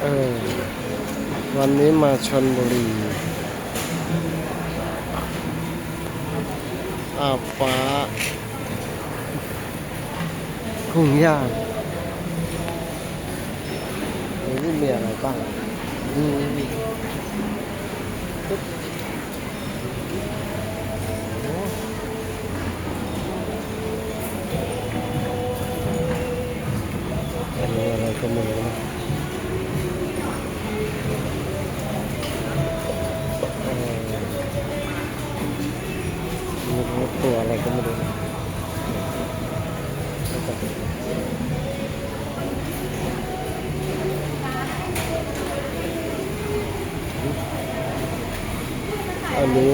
เออ วันนี้มาชนบุรีอาฟ้ากุ้งย่างนี่มีอะไรบ้างอืม ตัวอะไรก็ไม่รู้นะแล้วก็อันนี้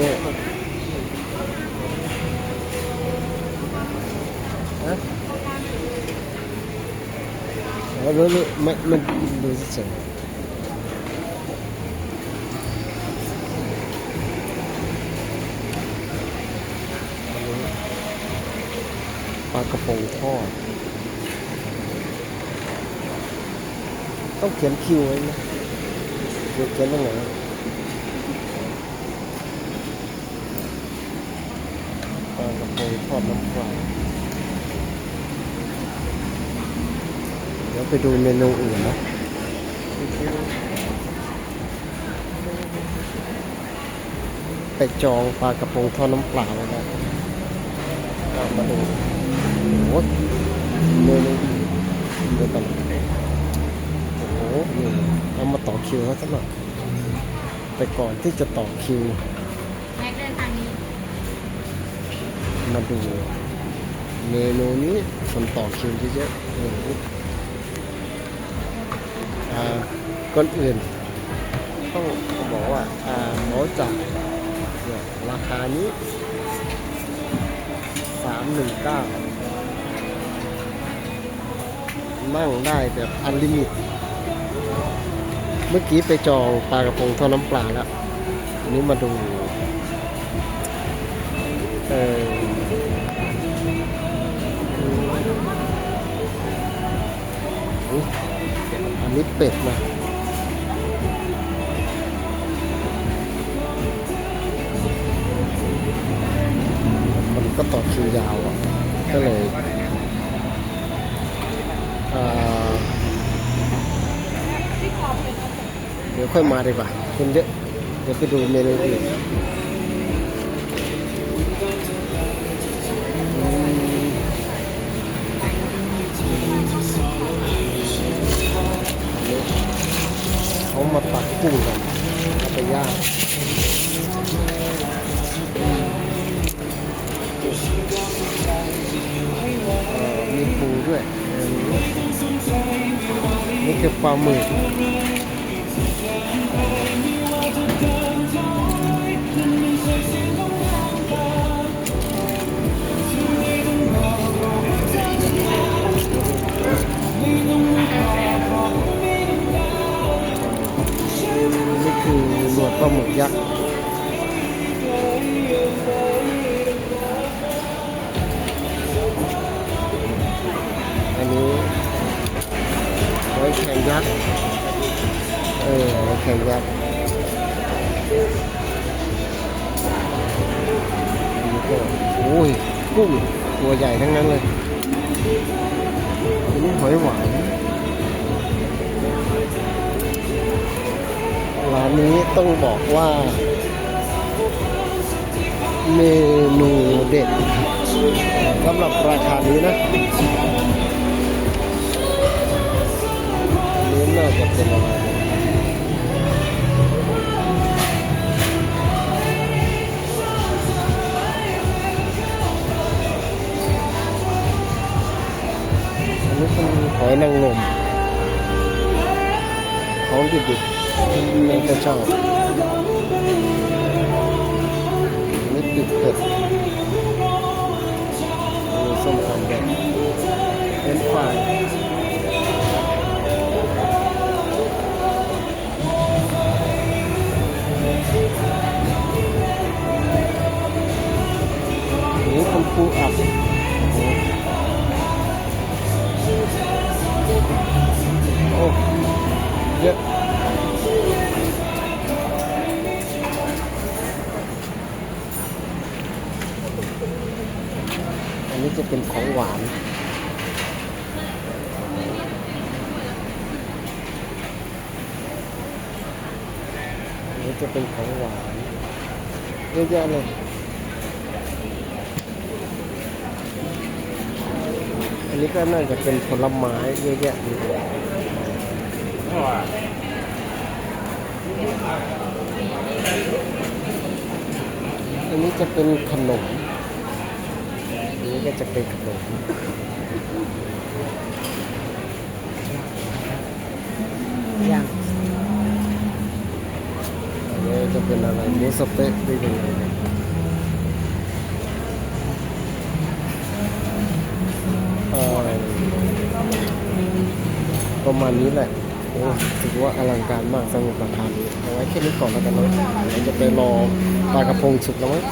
ฮะแล้วรู้รู้ไม่มันดูเปลากระพงทอด ต้องเขียนคิวไว้นะเขียนเขียนตรงไหนปลากระพงทอดน้ำปลาเดี๋ยวไปดูเมนูอื่นนะไปจองปลากระพงทอดน้ำปลาแล้วนะมาดู อ้โหเมนูอื่นเดี๋ยวกันโอ้โหนี่เอามาต่อคิวเขาสักหน่อยแต่ก่อนที่จะต่อคิวแม็กเดินทางนี้ มาดูเมนูนี้คนต่อคิวเยอะๆโอ้โหอ่าก่อนอื่นต้องบอกว่าอ่าหมอจ่ายเนี่ยราคานี้สา นั่งได้แบบอันลิมิต เมื่อกี้ไปจองปลากระพงทอดน้ำปลาแล้วอันนี้มาดูเอออันนี้เป็ดนะมันก็ต่อคิวยาวอะก็เลยอ่า เดี๋ยว ค่อยมาดีกว่าคนเยอะ เดี๋ยวไปดูเมนูอื่นเขามาตักกุ้งกันเอาไปย่างมีปูด้วย นี่คือปลาหมึก นี่คือหนวดปลาหมึกยักษ์ อหอยแข็งยักษ์นี่ก็โอ้ยกุ้งตัวใหญ่ทั้งนั้นเลยอันนี้หอยหวานร้านนี้ต้องบอกว่า เมนูเด็ดสำหรับราคานี้นะ นนี้เป็นหอยนางรมของดิบๆมันก็ชอบอันนี้ปิดเผ็ด ของหวานนี่จะเป็นของหวานเยอะแยะเลยอันนี้ก็น่าจะเป็นผลไม้เยอะแยะเลยอันนี้จะเป็นขนม อันนี้ก็จะเป็นขนมย่างอันนี้จะเป็นอะไรหมูสเต๊ะด้วยยังไงเนี่ยประมาณนี้แหละโอ้ถือว่าอลังการมากสำหรับราคานี้เอาไว้แค่นี้ก่อนแล้วกันเนาะเดี๋ยวจะไปรอปลากระพงสุกแล้วมั้ง